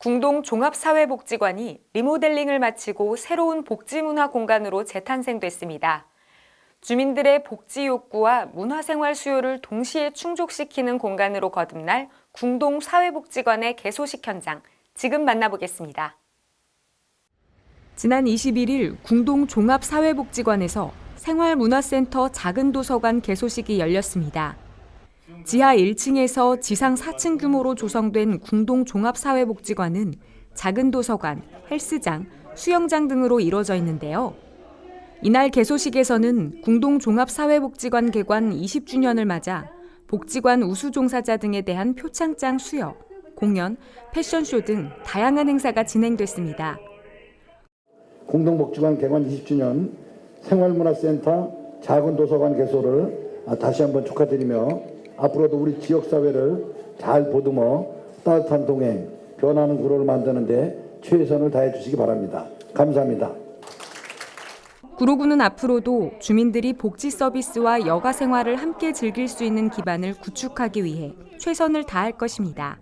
궁동 종합사회복지관이 리모델링을 마치고 새로운 복지문화 공간으로 재탄생됐습니다. 주민들의 복지 욕구와 문화생활 수요를 동시에 충족시키는 공간으로 거듭날 궁동 사회복지관의 개소식 현장, 지금 만나보겠습니다. 지난 21일 궁동 종합사회복지관에서 생활문화센터 작은 도서관 개소식이 열렸습니다. 지하 1층에서 지상 4층 규모로 조성된 궁동 종합사회복지관은 작은 도서관, 헬스장, 수영장 등으로 이루어져 있는데요. 이날 개소식에서는 궁동 종합사회복지관 개관 20주년을 맞아 복지관 우수 종사자 등에 대한 표창장 수여, 공연, 패션쇼 등 다양한 행사가 진행됐습니다. 공동복지관 개관 20주년 생활문화센터 작은 도서관 개소를 다시 한번 축하드리며 앞으로도 우리 지역사회를 잘 보듬어 따뜻한 동행, 변하는 구로를 만드는데 최선을 다해 주시기 바랍니다. 감사합니다. 구로구는 앞으로도 주민들이 복지 서비스와 여가 생활을 함께 즐길 수 있는 기반을 구축하기 위해 최선을 다할 것입니다.